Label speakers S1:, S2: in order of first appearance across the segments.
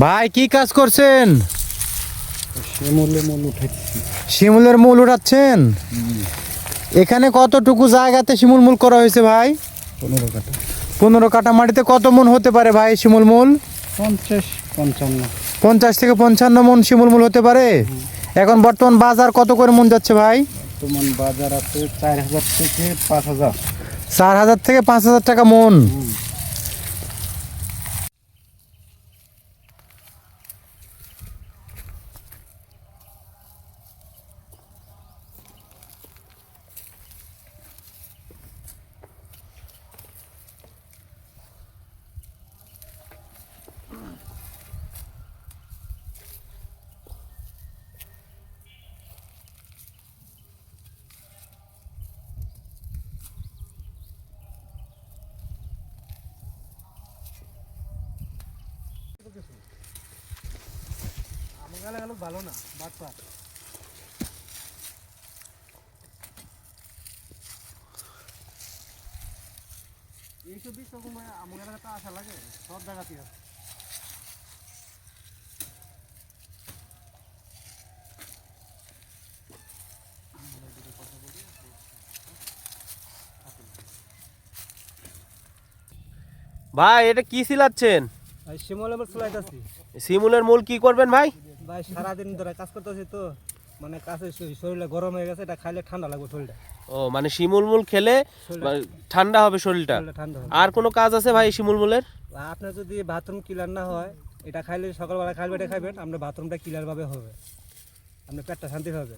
S1: ভাই কি কাজ করছেন?
S2: মূল
S1: শিমুলের মূল উঠাচ্ছেন? এখানে কতটুকু জায়গাতে শিমুল মূল করা হয়েছে ভাই?
S2: পনেরো কাটা
S1: পনেরো কাটা মাটিতে কত মন হতে পারে ভাই শিমুল মূল?
S2: পঞ্চাশ পঞ্চান্ন।
S1: পঞ্চাশ থেকে পঞ্চান্ন মন শিমুল মূল হতে পারে? এখন বর্তমান বাজার কত করে মন যাচ্ছে ভাই?
S2: বর্তমান বাজার আছে চার হাজার থেকে পাঁচ হাজার।
S1: চার হাজার থেকে পাঁচ হাজার টাকা মন।
S2: ভালো না বাচ্চা এইসব বীজ তখন আমার এলাকাতে আসা লাগে সব জায়গাতেই আছে
S3: ভাই, এটা কি সিলাচ্ছেন? শিমুলের মূল কি করবেন ভাই?
S2: ভাই সারাদিন ধরে কাজ করতেছি তো মানে কাছে শরীরটা গরম হয়ে গেছে এটা খাইলে ঠান্ডা লাগবে শরীরটা।
S3: ও মানে শিমুল মূল খেলে মানে ঠান্ডা হবে শরীরটা। আর কোনো কাজ আছে ভাই শিমুল মূলের?
S2: আপনার যদি বাথরুম ক্লিয়ার না হয় এটা খাইলে সকালবেলা খাইলে এটা খাইবেন আপনার বাথরুমটা ক্লিয়ার ভাবে হবে। আপনার পেটটা শান্তি হবে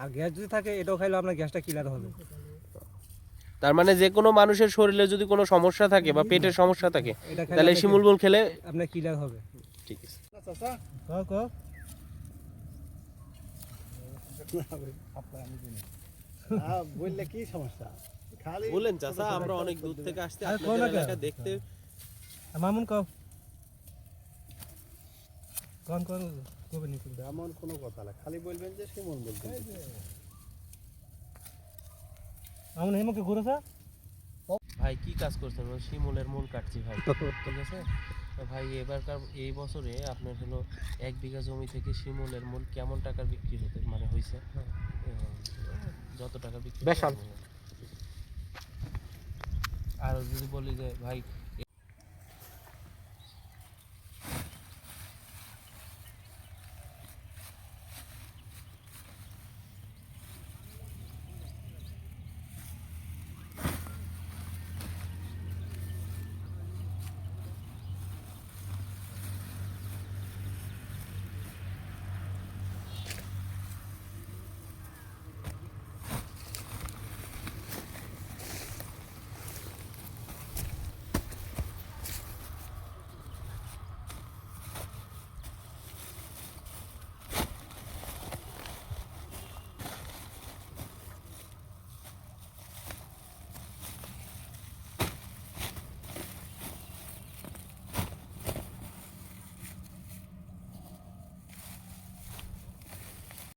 S2: আর গ্যাস যদি থাকে এটাও খাইলে আপনার গ্যাসটা ক্লিয়ার হবে।
S3: তার মানে যে কোনো মানুষের শরীরে যদি কোনো সমস্যা থাকে বা পেটের সমস্যা থাকে তাহলে শিমুল মূল খেলে
S2: আপনার ক্লিয়ার হবে।
S3: ঠিক আছে।
S2: বললে কি সমস্যা? খালি
S3: বললেন চাচা আমরা অনেক দূর থেকে আসতে আপনাদের
S2: এলাকা?
S3: এলাকা দেখতে।
S2: মামুন কও। কোন কোন
S4: কোনো কথা না খালি বলবেন যে শিমুল বলবেন
S2: মামুন হেমকে ঘুরেছে
S3: ভাই কি কাজ করছেন? ওই শিমুলের মূল কাটছি ভাই। ঠিক আছে? ভাই এবারকার এই বছরে আপনার হলো এক বিঘা জমি থেকে শিমুলের মূল কেমন টাকার বিক্রি হতে মানে হয়েছে যত টাকা বিক্রি
S1: বেশ
S3: আর যদি বলি যে ভাই